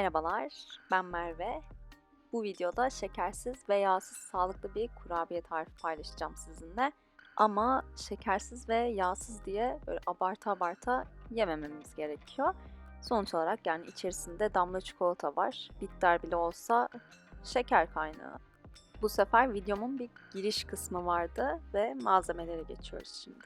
Merhabalar, ben Merve. Bu videoda şekersiz ve yağsız sağlıklı bir kurabiye tarifi paylaşacağım sizinle. Ama şekersiz ve yağsız diye böyle abarta abarta yemememiz gerekiyor. Sonuç olarak yani içerisinde damla çikolata var. Bitter bile olsa şeker kaynağı. Bu sefer videomun bir giriş kısmı vardı ve malzemelere geçiyoruz şimdi.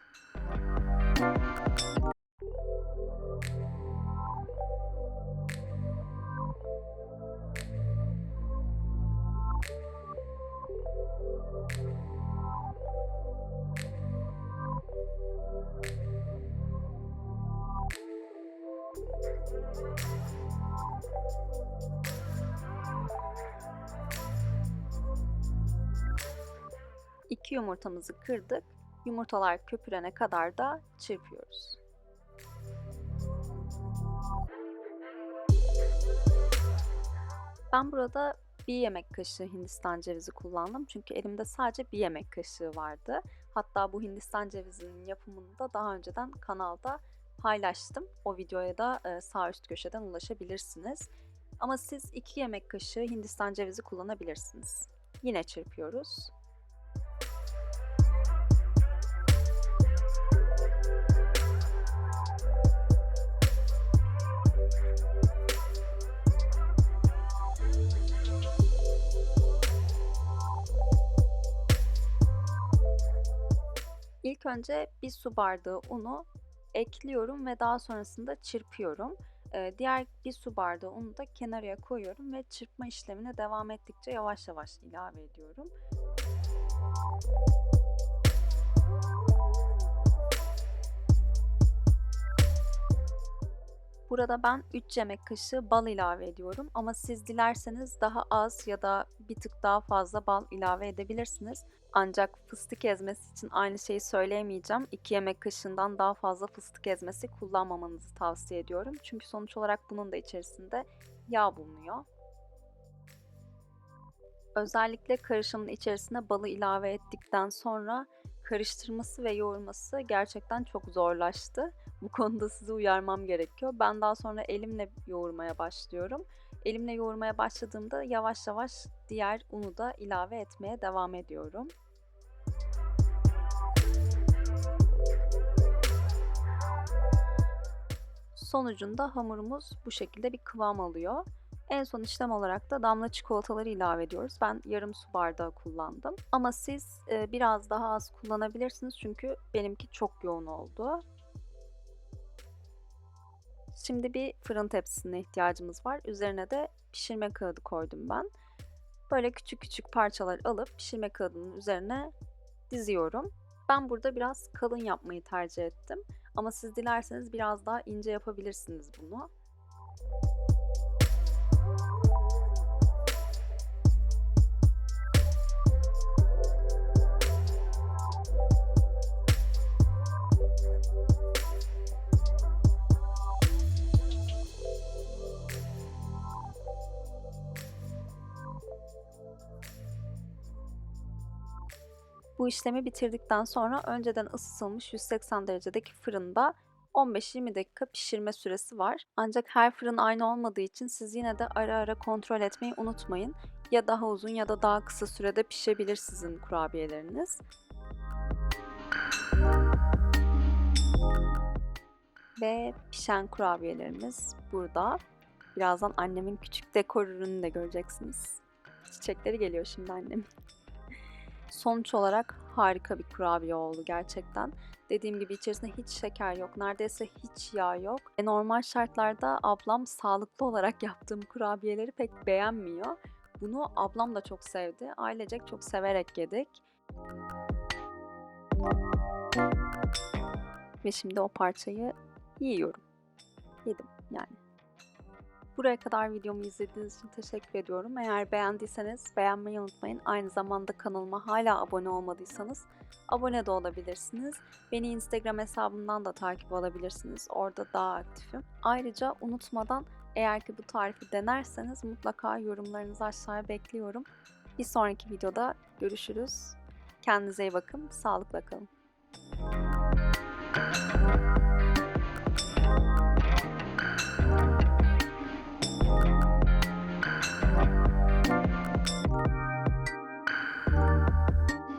İki yumurtamızı kırdık. Yumurtalar köpürene kadar da çırpıyoruz. Ben burada bir yemek kaşığı Hindistan cevizi kullandım. Çünkü elimde sadece bir yemek kaşığı vardı. Hatta bu Hindistan cevizinin yapımını da daha önceden kanalda paylaştım. O videoya da e, sağ üst köşeden ulaşabilirsiniz. Ama siz 2 yemek kaşığı Hindistan cevizi kullanabilirsiniz. Yine çırpıyoruz. İlk önce bir su bardağı unu ekliyorum ve daha sonrasında çırpıyorum. Ee, diğer bir su bardağı unu da kenarıya koyuyorum ve çırpma işlemine devam ettikçe yavaş yavaş ilave ediyorum. Burada ben 3 yemek kaşığı bal ilave ediyorum ama siz dilerseniz daha az ya da bir tık daha fazla bal ilave edebilirsiniz. Ancak fıstık ezmesi için aynı şeyi söyleyemeyeceğim. 2 yemek kaşığından daha fazla fıstık ezmesi kullanmamanızı tavsiye ediyorum. Çünkü sonuç olarak bunun da içerisinde yağ bulunuyor. Özellikle karışımın içerisine balı ilave ettikten sonra karıştırması ve yoğurması gerçekten çok zorlaştı. Bu konuda sizi uyarmam gerekiyor. Ben daha sonra elimle yoğurmaya başlıyorum. Elimle yoğurmaya başladığımda yavaş yavaş diğer unu da ilave etmeye devam ediyorum. Sonucunda hamurumuz bu şekilde bir kıvam alıyor. En son işlem olarak da damla çikolataları ilave ediyoruz. Ben yarım su bardağı kullandım. Ama siz e, biraz daha az kullanabilirsiniz çünkü benimki çok yoğun oldu. Şimdi bir fırın tepsisine ihtiyacımız var. Üzerine de pişirme kağıdı koydum ben. Böyle küçük küçük parçalar alıp pişirme kağıdının üzerine diziyorum. Ben burada biraz kalın yapmayı tercih ettim. Ama siz dilerseniz biraz daha ince yapabilirsiniz bunu. Bu işlemi bitirdikten sonra önceden ısıtılmış 180 derecedeki fırında 15-20 dakika pişirme süresi var. Ancak her fırın aynı olmadığı için siz yine de ara ara kontrol etmeyi unutmayın. Ya daha uzun ya da daha kısa sürede pişebilir sizin kurabiyeleriniz. Ve pişen kurabiyelerimiz burada. Birazdan annemin küçük dekor ürününü de göreceksiniz. Çiçekleri geliyor şimdi annemin. Sonuç olarak harika bir kurabiye oldu gerçekten. Dediğim gibi içerisinde hiç şeker yok, neredeyse hiç yağ yok. E normal şartlarda ablam sağlıklı olarak yaptığım kurabiyeleri pek beğenmiyor. Bunu ablam da çok sevdi. Ailecek çok severek yedik. Ve şimdi o parçayı yiyorum. Yedim yani. Buraya kadar videomu izlediğiniz için teşekkür ediyorum. Eğer beğendiyseniz beğenmeyi unutmayın. Aynı zamanda kanalıma hala abone olmadıysanız abone de olabilirsiniz. Beni Instagram hesabımdan da takip alabilirsiniz. Orada daha aktifim. Ayrıca unutmadan eğer ki bu tarifi denerseniz mutlaka yorumlarınızı aşağıya bekliyorum. Bir sonraki videoda görüşürüz. Kendinize iyi bakın. Sağlıkla kalın.